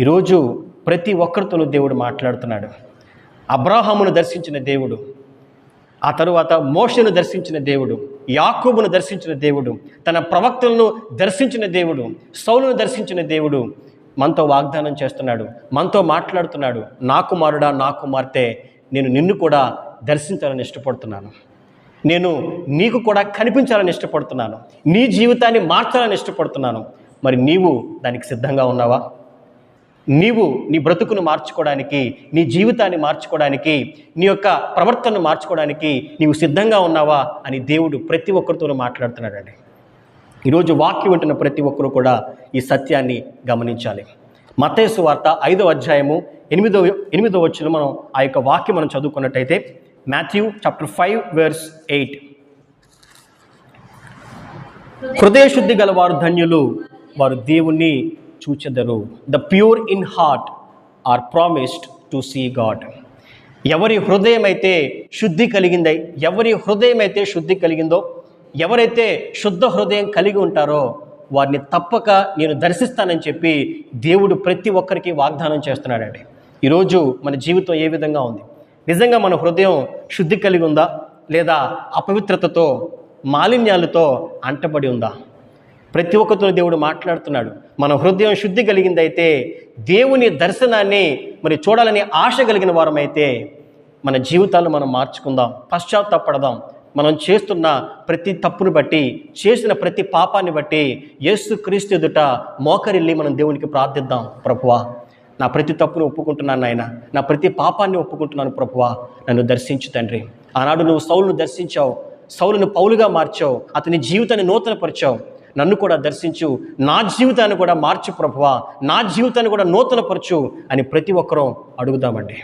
ఈరోజు ప్రతి ఒక్కరితోనూ దేవుడు మాట్లాడుతున్నాడు. అబ్రాహామును దర్శించిన దేవుడు ఆ తరువాత మోషను దర్శించిన దేవుడు యాకోబును దర్శించిన దేవుడు తన ప్రవక్తలను దర్శించిన దేవుడు సౌలును దర్శించిన దేవుడు మనతో వాగ్దానం చేస్తున్నాడు మనతో మాట్లాడుతున్నాడు. నా కుమారుడా నా కుమార్తె నేను నిన్ను కూడా దర్శించాలని ఇష్టపడుతున్నాను. నేను నీకు కూడా కనిపించాలని ఇష్టపడుతున్నాను. నీ జీవితాన్ని మార్చాలని ఇష్టపడుతున్నాను. మరి నీవు దానికి సిద్ధంగా ఉన్నావా? నీవు నీ బ్రతుకును మార్చుకోవడానికి నీ జీవితాన్ని మార్చుకోవడానికి నీ యొక్క ప్రవర్తనను మార్చుకోవడానికి నీవు సిద్ధంగా ఉన్నావా అని దేవుడు ప్రతి ఒక్కరితోనూ మాట్లాడుతున్నాడండి. ఈరోజు వాక్యం వింటున్న ప్రతి ఒక్కరూ కూడా ఈ సత్యాన్ని గమనించాలి. మతేసు వార్త ఐదో అధ్యాయము ఎనిమిదో ఎనిమిదో వచ్చిన మనం ఆ యొక్క వాక్యం మనం చదువుకున్నట్టయితే Matthew chapter five verse eight. హృదయ శుద్ధి గల వారు ధన్యులు వారు దేవుణ్ణి చూచెదరు. The pure in heart are promised to see God ఎవరి హృదయం అయితే శుద్ధి కలిగిందై ఎవరి హృదయం అయితే శుద్ధి కలిగిందో ఎవరైతే శుద్ధ హృదయం కలిగి ఉంటారో వారిని తప్పక నేను దర్శిస్తానని చెప్పి దేవుడు ప్రతి ఒక్కరికి వాగ్దానం చేస్తున్నాడండి. ఈరోజు మన జీవితం ఏ విధంగా ఉంది? నిజంగా మన హృదయం శుద్ధి కలిగి ఉందా? లేదా అపవిత్రతతో మాలిన్యాలతో అంటబడి ఉందా? ప్రతి ఒక్కరితో దేవుడు మాట్లాడుతున్నాడు. మన హృదయం శుద్ధి కలిగిందైతే దేవుని దర్శనాన్ని మరి చూడాలని ఆశ కలిగిన వారమైతే మన జీవితాలను మనం మార్చుకుందాం పశ్చాత్తాపడదాం మనం చేస్తున్న ప్రతి తప్పును బట్టి చేసిన ప్రతి పాపాన్ని బట్టి యేసు క్రీస్తు ఎదుట మోకరిల్లి మనం దేవునికి ప్రార్థిద్దాం. ప్రభువా నా ప్రతి తప్పును ఒప్పుకుంటున్నాను నాయన. నా ప్రతి పాపాన్ని ఒప్పుకుంటున్నాను ప్రభువా. నన్ను దర్శించు తండ్రి. ఆనాడు నువ్వు సౌలును దర్శించావు. సౌలును పౌలుగా మార్చావు. అతని జీవితాన్ని నూతనపరిచావు. నన్ను కూడా దర్శించు. నా జీవితాన్ని కూడా మార్చు ప్రభువా. నా జీవితాన్ని కూడా నూతనపరచు అని ప్రతి ఒక్కరూ అడుగుదామండి.